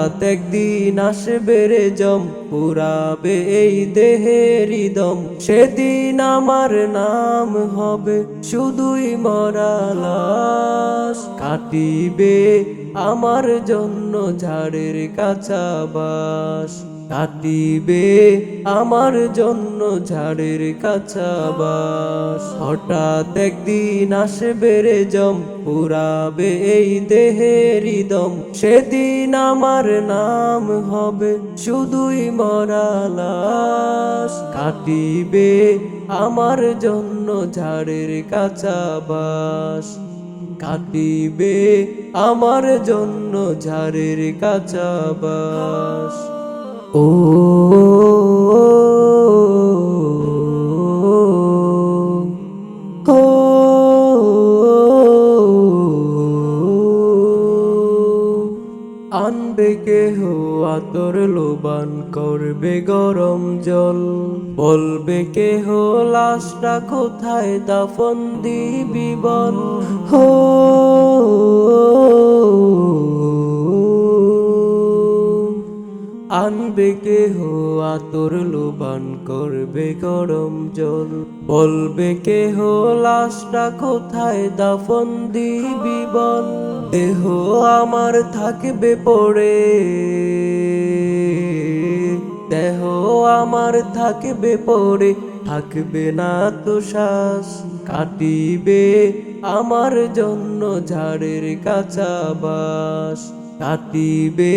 হঠাৎ একদিন আসবে রে জম, পুরাবে এই দেহের দম। সেদিন আমার নাম হবে শুধুই মরা মরালাস কাটিবে আমার জন্য ঝাড়ের কাছা বাস কাটিবে আমার জন্য ঝাড়ের কাছা বাস হঠাৎ একদিন আসবে রে জম, পুরাবে এই দেহের দম। সেদিন আমার নাম হবে শুধুই মরালাস কাটিবে আমার জন্য ঝাড়ের কাছা বাস কাটিবে আমার জন্য ঝাড়ের কাঁচা বাস ও আনবে কেহ, আতর লোবান করবে গরম জল। বলবে কেহ, লাশটা কোথায়, দাফন দিবি বল। হো আনবে কেহ, আতর লোবান করবে গরম জল। বলবে কেহ, লাশটা কোথায়, দাফন দিবি বল। দেহ আমার থাকবে পড়ে। দেহ আমার থাকবে পড়ে। থাকবে না তো শ্বাস কাটিবে আমার জন্য ঝাড়ের কাছা বাস কাটিবে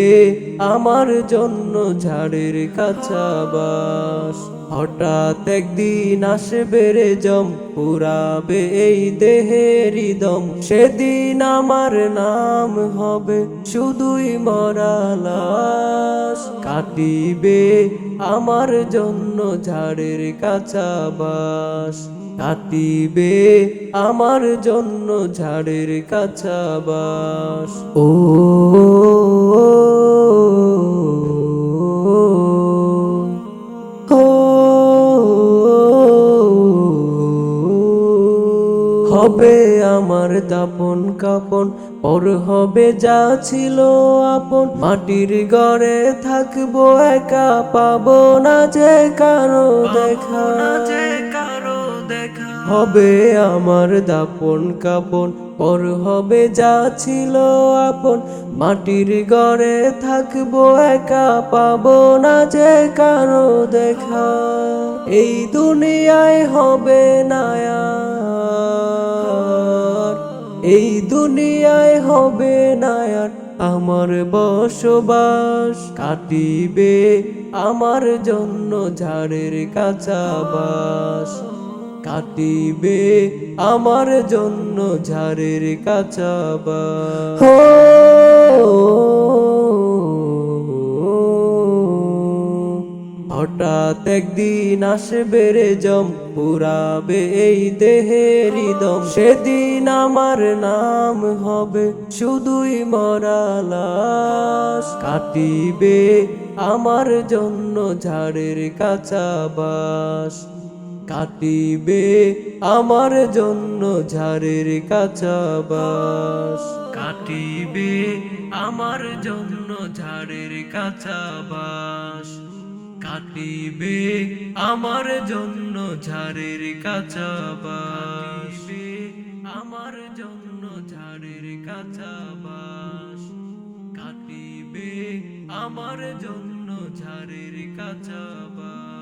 আমার জন্য ঝাড়ের কাছা বাস। হঠাৎ একদিন আসবে রে জম, পুরাবে এই দেহের দম। সেদিন আমার নাম হবে শুধুই মরালাস। কাটিবে আমার জন্য ঝাড়ের কাছা বাস কাটিবে আমার জন্য ঝাড়ের কাছা বাস ও ও হবে আমার দাপন কাপন, পর হবে যা ছিল আপন। মাটির ঘরে থাকব একা, পাবো না যে কারও দেখা। যে কারও দেখা হবে আমার দাপন কাপন, পর হবে যা ছিল আপন। মাটির ঘরে থাকব একা, পাবো না যে কারও দেখা। এই দুনিয়ায় হবে নায়ার দুনিয়ায় হবে নায়ার, আমার বসবাস কাটিবে আমার জন্য ঝাড়ের কাঁচাবাস। কাটিবে আমার জন্য ঝাড়ের কাছা একদিন আসবে রে জম, পুরাবে এই দেহের দম। সেদিন আমার নাম হবে শুধুই মরালাস। কাটিবে আমার জন্য ঝাড়ের কাছা বাস কাটিবে আমার জন্য ঝাড়ের কাছা বাস কাটিবে আমার জন্য ঝাড়ের কাছা বাস কাটিবে আমার জন্য ঝাড়ের বাস আমার জন্য ঝাড়ের বাস কাটিবে আমার জন্য ঝাড়ের বাস